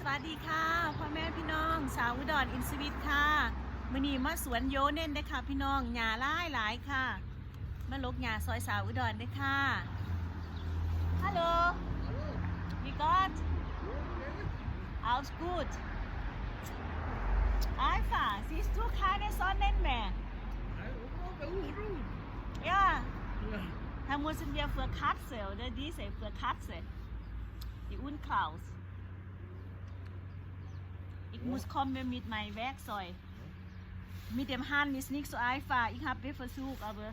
สวัสดีค่ะพ่อแม่พี่น้อง สาวอุดรอินสวิตค่ะมือนีมาสวนโยเน่นได้อค่ะ พี่น้องหญ้าหลายหลายค่ะมาลกหญ้าซอยสาวอุดรได้อค่ะฮัลโหล wie Gott alles gut einfach siehst du keine Sonne mehr ja da müssen wir für Katze oder diese für Katze die Unkraut Ich muss kommen mit meinem Werkzeug. Mit dem Hand ist nicht so einfach. Ich habe versucht, aber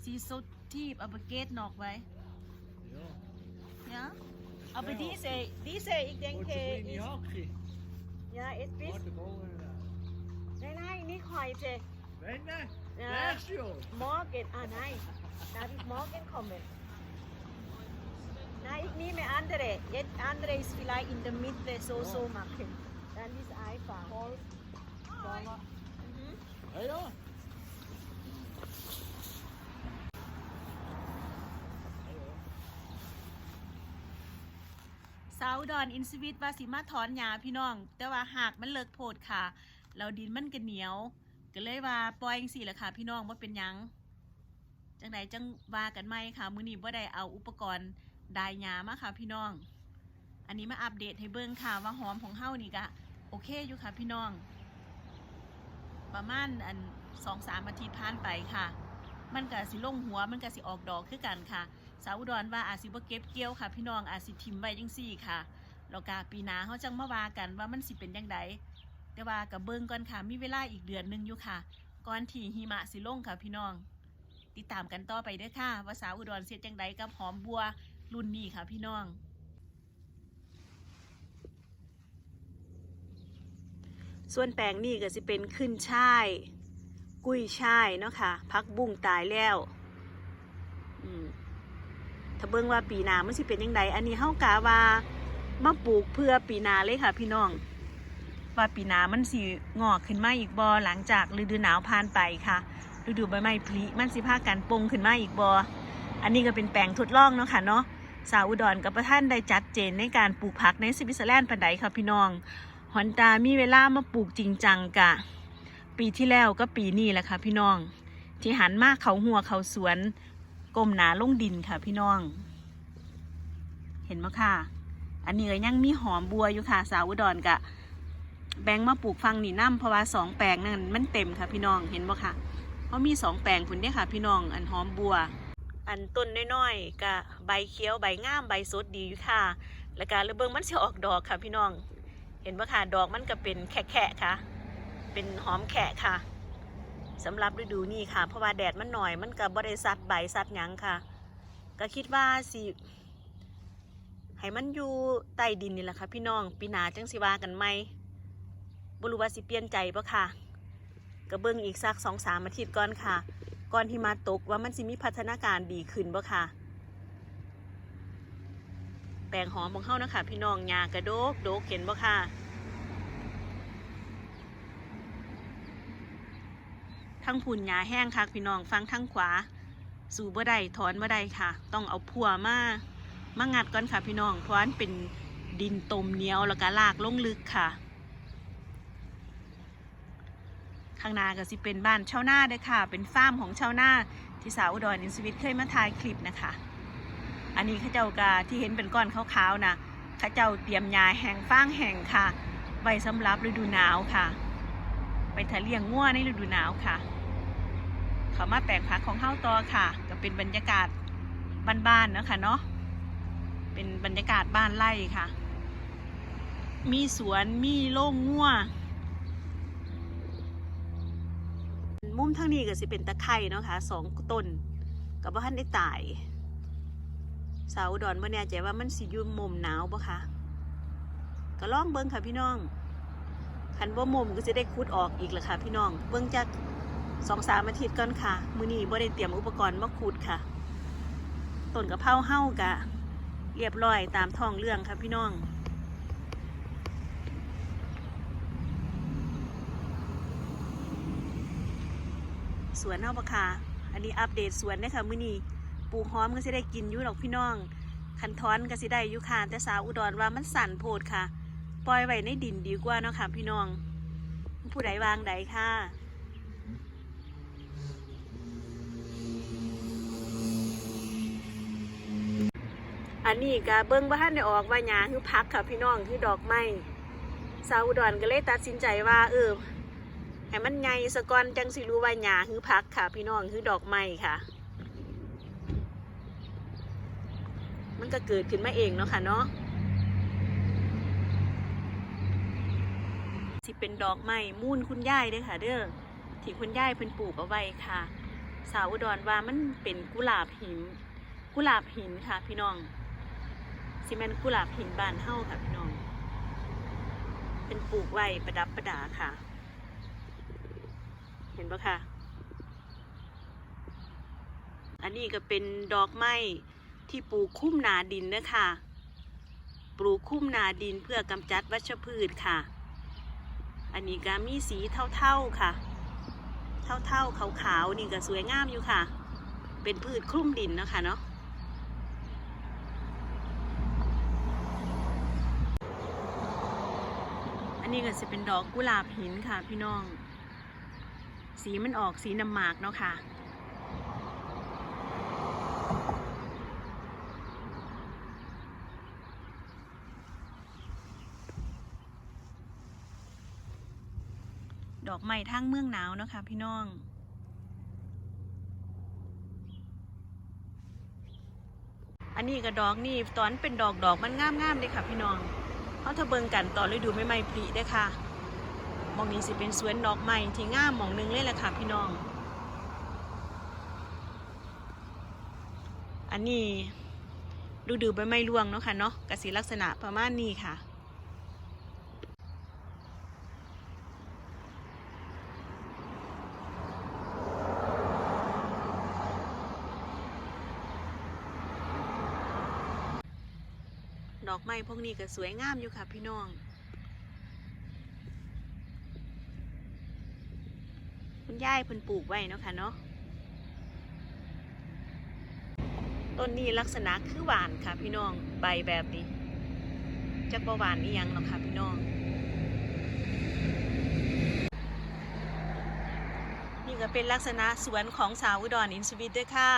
sie ist so tief, aber geht noch, weil. Ja, Ja? Aber Ja. diese, diese, ich und denke, so kleine ist, Hacke. ja, es bist. Warte, gehen Nein, nein, nicht heute. Wenn, ne? Ja. Nächstes Jahr. Morgen. Ah, nein. Darf ich morgen kommen? Nein, ich nehme andere. Jetzt andere ist vielleicht in der Mitte so, Ja. so machen. Dann ist einfach. Voll. Mhm. Ja, ja. สาวอุดอนอินสวิตว่าสิมาถอนหญ้าพี่น้อง แต่ว่าหากมันเลิกโพดค่ะ เราดินมันก็เหนียว ก็เลยว่าปล่อยจังซี่แหละค่ะ พี่น้องว่าเป็นหยังจังใดจังว่ากันไหมค่ะ มื้อนี้บ่ได้เอาอุปกรณ์ ดายามาค่ะพี่น้อง อันนี้มาอัปเดตให้เบิ่งค่ะว่าหอมของเฮานี่ก็โอเคอยู่ค่ะพี่น้อง ประมาณอันสองสามอาทิตย์ผ่านไปค่ะ มันก็สิลงหัวมันก็สิออกดอกคือกันค่ะ สาวอุดรว่าอาจสิบ่เก็บเกี่ยวค่ะ พี่น้องอาจสิทิมไว้จังซี่ค่ะแล้วก็ปีหน้าเขาจังมาว่ากันว่ามันสิเป็นจังไดแต่ว่ากับเบิ่งก่อนค่ะ มีเวลาอีกเดือนหนึงอยู่ค่ะ ก่อนที่หิมะสิลงค่ะพี่น้อง ติดตามกันต่อไปด้อค่ะว่าสาวอุดรเสียจังไดกับหอมบัว รุ่นนี้ค่ะพี่น้อง ส่วนแปลงนี่ก็สิเป็นขึ้นช่าย กุ้ยช่ายเนาะค่ะพักบุ้งตายแล้วถ้าเบิ่งว่าปีนามันสิเป็นยังไงอันนี้เฮากะว่ามาปลูกเพื่อปีนาเลยค่ะ พี่น้อง ว่าปีนามันสิงอกขึ้นมาอีกบอหลังจากฤดูหนาวผ่านไปค่ะฤดูใบไม้ผลิมันสิพากันปงขึ้นมาอีกบออันนี้ก็เป็นแปลงทดลองเนาะค่ะเนาะ สาวอุดรกับประท่านได้จัดเจนในการปลูกผักในสวิตเซอร์แลนด์ปันใดค่ะพี่น้องฮอนตามีเวลามาปลูกจริงจังกะ ปีที่แล้วก็ปีนี้แหละค่ะพี่น้อง ที่หันมาเขาหัวเขาสวนก้มหนาลงดินค่ะพี่น้อง เห็นไหมค่ะ อันนี้ก็ยังมีหอมบัวอยู่ค่ะ สาวอุดรกะ แบงมาปลูกฟังนี่น้ำเพราะว่าสองแปลงนั่นมันเต็มค่ะพี่น้องเห็นบ่ค่ะเพราะมีสองแปลงคุณเนี่ยค่ะ พี่น้องอันหอมบัว อันต้นน้อยๆกะใบเขียวใบงามใบสดดีอยู่ค่ะ แล้วก็ระเบิงมันจะออกดอกค่ะพี่น้อง เห็นบ่ค่ะดอกมันก็เป็นแขะๆค่ะ เป็นหอมแขะค่ะสำหรับฤดูนี้ค่ะ เพราะว่าแดดมันหน่อยมันก็บ่ได้ซัดใบซัดหยังค่ะ ก็คิดว่าสิให้มันอยู่ใต้ดินนี่แหละค่ะพี่น้องปีหนาจังสิว่ากันไหมบ่รู้ว่าสิเปลี่ยนใจปะค่ะก็เบิ่งอีกสักสองสามอาทิตย์ก่อนค่ะ ก่อนที่มาตกว่ามันสิมีพัฒนาการดีขึ้นปะค่ะ แปลงหอมของเฮานะคะ พี่น้องหญ้ากระโดกโดกเห็นปะค่ะทั้งผุนหญ้าแห้งค่ะพี่น้องฟังทั้งขวา สู่บ่ได้ถอนบ่ได้ค่ะ ต้องเอาพัวมามางัดก่อนค่ะพี่น้องเพราะมันเป็นดินตมเหนียวแล้วก็ลากลงลึกค่ะ ข้างหน้าก็สิเป็นบ้านชาวนาเด้อค่ะ เป็นฟาร์มของชาวนาที่สาวอุดรอินสวิตเคยมาถ่ายคลิปนะคะ อันนี้ข้าเจ้ากาที่เห็นเป็นก้อนขาวๆนะข้าเจ้าเตรียมยาแห่งฟางแห่งค่ะไว้สำหรับฤดูหนาวค่ะ ไปทะเลียงง่วในฤดูหนาวค่ะ เขามาแปลงผักของเฮ้าตอค่ะ ก็เป็นบรรยากาศบ้านๆเนาะค่ะเนาะเป็นบรรยากาศบ้านไร่ค่ะ มีสวนมีโล่งง่ว มุมทางนี้ก็สิเป็นตะไคร่เนาะค่ะสองต้นกับว่าท่านได้ตายสาวดอนบ่แน่ใจว่ามันสิยู่มุมหนาวบ่คะก็ลองเบิ่งค่ะพี่น้องคันบ่มุมก็จะได้คุดออกอีกละค่ะพี่น้อง เบิ่งจากสองสามอาทิตย์ก่อนค่ะ มือนี้บ่ได้เตรียมอุปกรณ์มาขุดค่ะต้นกะเพราเฮากะ เรียบร้อยตามท้องเรื่องค่ะพี่น้อง สวนเฮาปะค่ะ อันนี้อัปเดตสวนนะคะมื้อนี้ปลูกหอมก็สิได้กินอยู่ดอกพี่น้อง คันทอนก็สิได้อยู่ค่ะแต่สาวอุดรว่ามันสั่นโพดค่ะ ปล่อยไว้ในดินดีกว่าเนาะค่ะพี่น้อง ผู้ใดวางใดค่ะอันนี้ก็เบิ้งว่าท่านได้ออกว่าหยาคือพักค่ะพี่น้องคือดอกไม้สาวอุดรก็เลยตัดสินใจว่าเออ ให้มันใหญ่สะก่อนจังสิรู้ว่าหยาคือพักค่ะ พี่น้องคือดอกไม้ค่ะ มันก็เกิดขึ้นมาเองเนาะค่ะเนาะสิเป็นดอกไม้มูนคุณยายเด้อค่ะ เด้อที่คุณยายเพิ่นปลูกเอาไว้ค่ะ สาวอุดรว่ามันเป็นกุหลาบหิน กุหลาบหินค่ะ พี่น้องสิแมนกุหลาบหินบานเฮ้าค่ะ พี่น้อง เป็นปลูกไว้ประดับประดาค่ะ ห็นปะคะอันนี้ก็เป็นดอกไม้ที่ปลูกคุ้มนาดินนะคะปลูกคุ้มนาดินเพื่อกำจัดวัชพืชค่ะ อันนี้ก็มีสีเท่าๆค่ะ เท่าๆขาวๆนี่ก็สวยงามอยู่ค่ะ เป็นพืชคลุ้มดินนะคะเนาะอันนี้ก็จะเป็นดอกกุหลาบหินค่ะพี่น้อง สีมันออกสีน้ำหมากเนาะค่ะ ดอกไม้ทั้งเมืองหนาวเนาะค่ะพี่น้องอันนี้ก็ดอกนี่ตอนเป็นดอกดอกมันงามๆเลยค่ะพี่น้องเขาถ้าเบิงกันตอนฤดูไม่ไม่ผลิได้ค่ะ องนี้สิเป็นสวนดอกไม้ที่งามหมองนึงเลยแหละค่ะพี่น้อง อันนี้ฤดูใบไม้ร่วงเนาะค่ะเนาะกสิลักษณะประมาณนี้ค่ะดอกไม้พวกนี้ก็สวยงามอยู่ค่ะพี่น้อง คุณ ย่ายเพิ่นปลูกไว้เนาะค่ะเนาะต้นนี้ลักษณะคือหวานค่ะพี่น้องใบแบบนี้จะประหวานนี่ยังหรอกค่ะพี่น้อง นี่ก็เป็นลักษณะสวนของสาวอุดรอินสวิตด้วยค่ะ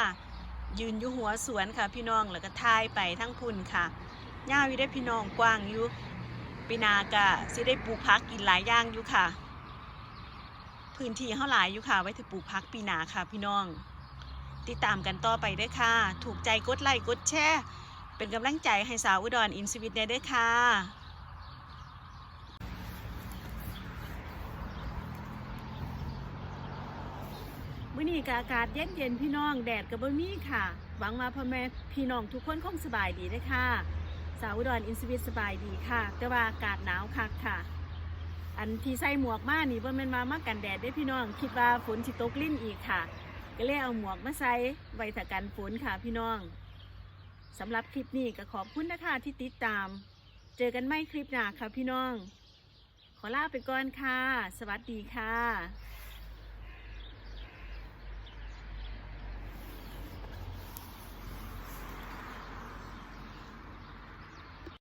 ยืนอยู่หัวสวนค่ะพี่น้องแล้วก็ทายไปทั้งพุ่นค่ะย่าวอยู่ได้พี่น้องกว้างอยู่ปีนากะสิได้ปลูกพักกินหลายอย่างอยู่ค่ะ พื้นที่เท่าหลายอยู่ค่ะ ไว้ถือปลูกพักปีหนาค่ะพี่น้อง ติดตามกันต่อไปด้วยค่ะ ถูกใจกดไลค์กดแชร์เป็นกำลังใจให้สาวอุดรอินสวิตได้ด้วยค่ะมื่อนี้ก็อากาศเย็นเย็นพี่น้องแดดกับบ่มีค่ะ หวังว่าพ่อแม่พี่น้องทุกคนคงสบายดีเด้ค่ะสาวอุดรอินสวิตสบายดีค่ะ แต่ว่าอากาศหนาวคักค่ะ อันที่ใส่หมวกมานี่บ่แม่นมามากันแดดได้พี่น้อง คิดว่าฝนสิตกลิ้นอีกค่ะ ก็เลยเอาหมวกมาใส่ไว้ถากันฝนค่ะพี่น้องสำหรับคลิปนี้ก็ขอบคุณนะคะที่ติดตาม เจอกันไม่คลิปหน้าค่ะพี่น้อง ขอลาไปก่อนค่ะ สวัสดีค่ะ